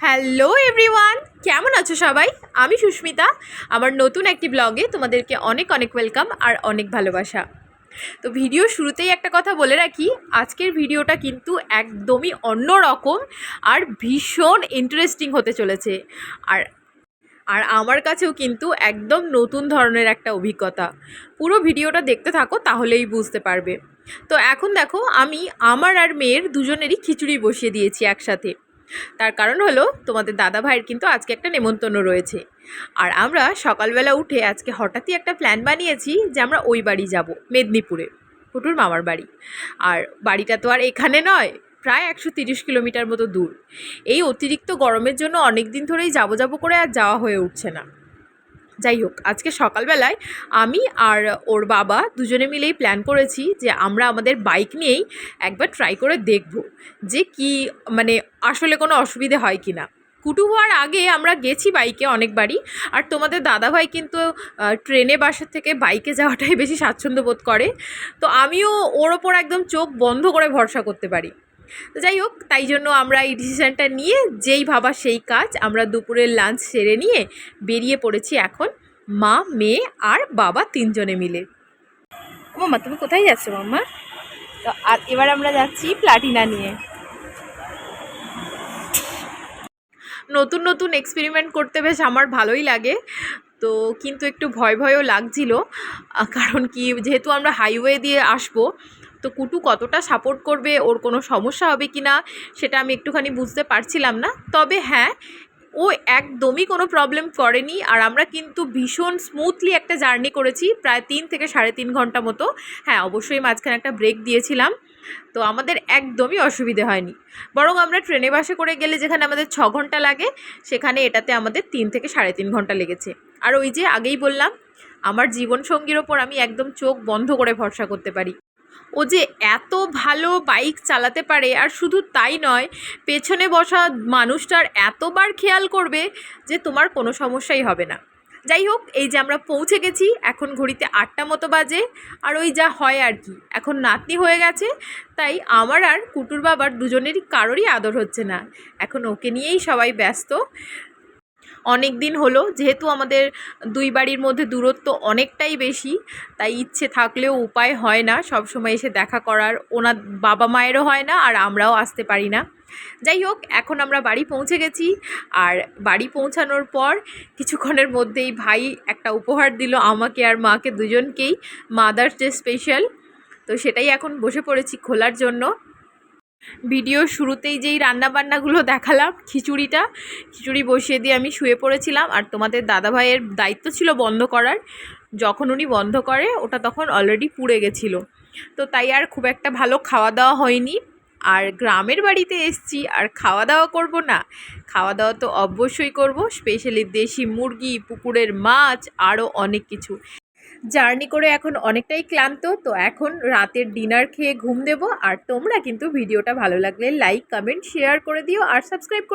Hello everyone, কেমন আছো সবাই? আমি সুস্মিতা। আমার নতুন একটি ব্লগে তোমাদেরকে অনেক অনেক ওয়েলকাম আর অনেক ভালোবাসা। তো ভিডিও শুরুতেই একটা কথা বলে রাখি, আজকের ভিডিওটা কিন্তু একদমই অন্য রকম আর ভীষণ ইন্টারেস্টিং হতে চলেছে। আর আর আমার কাছেও কিন্তু একদম নতুন ধরনের একটা অভিজ্ঞতা। পুরো ভিডিওটা দেখতে থাকো, তাহলেই বুঝতে পারবে। তো এখন দেখো, আমি, আমার আর মেয়ের দুজনেরই খিচুড়ি বসিয়ে দিয়েছি একসাথে। তার কারণ হলো তোমাদের দাদা ভাইয়ের কিন্তু আজকে একটা নেমন্তন্ন রয়েছে। আর আমরা সকালবেলা উঠে আজকে হঠাৎই একটা প্ল্যান বানিয়েছি যে আমরা ওই বাড়ি যাব, মেদিনীপুরে ফুটুর মামার বাড়ি। আর বাড়িটা তো আর এখানে নয়, প্রায় একশো তিরিশ কিলোমিটার মতো দূর। এই অতিরিক্ত গরমের জন্য অনেক দিন ধরেই যাব যাব করে আর যাওয়া হয়ে উঠছে না। যাই হোক, আজকে সকালবেলায় আমি আর ওর বাবা দুজনে মিলেই প্ল্যান করেছি যে আমরা আমাদের বাইক নিয়েই একবার ট্রাই করে দেখব যে কি মানে আসলে কোনো অসুবিধে হয় কি না কুটু হওয়ার আগে আমরা গেছি বাইকে অনেকবারই, আর তোমাদের দাদাভাই কিন্তু ট্রেনে বাসার থেকে বাইকে যাওয়াটাই বেশি স্বাচ্ছন্দ্য বোধ করে। তো আমিও ওর ওপর একদম চোখ বন্ধ করে ভরসা করতে পারি। তো যাই হোক, তাই জন্য আমরা এই ডিসিশানটা নিয়ে যেই ভাবা সেই কাজ আমরা দুপুরের লাঞ্চ সেরে নিয়ে বেরিয়ে পড়েছি এখন মা, মেয়ে আর বাবা তিনজনে মিলে। মাম্মা তুমি কোথায় যাচ্ছ মাম্মা? তো আর এবার আমরা যাচ্ছি প্লাটিনা নিয়ে। নতুন নতুন এক্সপেরিমেন্ট করতে বেশ আমার ভালোই লাগে। তো কিন্তু একটু ভয় ভয়ও লাগছিল কারণ কি যেহেতু আমরা হাইওয়ে দিয়ে আসব তো কুটু কতটা সাপোর্ট করবে, ওর কোনো সমস্যা হবে কি না সেটা আমি একটুখানি বুঝতে পারছিলাম না। তবে হ্যাঁ ও একদমই কোনো প্রবলেম করেনি, আর আমরা কিন্তু ভীষণ স্মুথলি একটা জার্নি করেছি, প্রায় তিন থেকে সাড়ে তিন ঘণ্টা মতো। হ্যাঁ অবশ্যই মাঝখানে একটা ব্রেক দিয়েছিলাম, তো আমাদের একদমই অসুবিধে হয়নি। বরং আমরা ট্রেনে বাসে করে গেলে যেখানে আমাদের ছ ঘণ্টা লাগে, সেখানে এটাতে আমাদের তিন থেকে সাড়ে তিন ঘণ্টা লেগেছে। আর ওই যে আগেই বললাম, আমার জীবনসঙ্গীর ওপর আমি একদম চোখ বন্ধ করে ভরসা করতে পারি। ও যে এত ভালো বাইক চালাতে পারে, আর শুধু তাই নয়, পেছনে বসা মানুষটার এতবার খেয়াল করবে যে তোমার কোনো সমস্যাই হবে না। যাই হোক, এই যে আমরা পৌঁছে গেছি, এখন ঘড়িতে আটটা মতো বাজে, আর ওই যা হয় আর কি। এখন নাতনি হয়ে গেছে, তাই আমার আর কুটুর বাবার দুজনেরই কারোরই আদর হচ্ছে না। এখন ওকে নিয়েই সবাই ব্যস্ত। অনেক দিন হলো, যেহেতু আমাদের দুই বাড়ির মধ্যে দূরত্ব অনেকটাই বেশি, তাই ইচ্ছে থাকলেও উপায় হয় না সব সময় এসে দেখা করার। ওনার বাবা মায়েরও হয় না আর আমরাও আসতে পারি না। যাই হোক, এখন আমরা বাড়ি পৌঁছে গেছি আর বাড়ি পৌঁছানোর পর কিছুক্ষণের মধ্যেই ভাই একটা উপহার দিল আমাকে আর মাকে দুজনকেই, মাদার্স ডে স্পেশাল। তো সেটাই এখন বসে পড়েছি খোলার জন্য। ভিডিও শুরুতেই যেই রান্নাবান্নাগুলো দেখালাম, খিচুড়িটা, খিচুড়ি বসিয়ে দিয়ে আমি শুয়ে পড়েছিলাম আর তোমাদের দাদাভাইয়ের দায়িত্ব ছিল বন্ধ করার। যখন উনি বন্ধ করে, ওটা তখন অলরেডি পুড়ে গেছিল। তো তাই আর খুব একটা ভালো খাওয়া দাওয়া হয়নি। আর গ্রামের বাড়িতে এসছি, আর খাওয়া দাওয়া করব না। খাওয়া দাওয়া তো অবশ্যই করব স্পেশালি দেশি মুরগি, পুকুরের মাছ আরও অনেক কিছু। জার্নি করে এখন অনেকটাই ক্লান্ত, তো এখন রাতের ডিনার খেয়ে ঘুম দেব। আর তোমরা কিন্তু ভিডিওটা ভালো লাগলে লাইক, কমেন্ট, শেয়ার করে দিও আর সাবস্ক্রাইব করে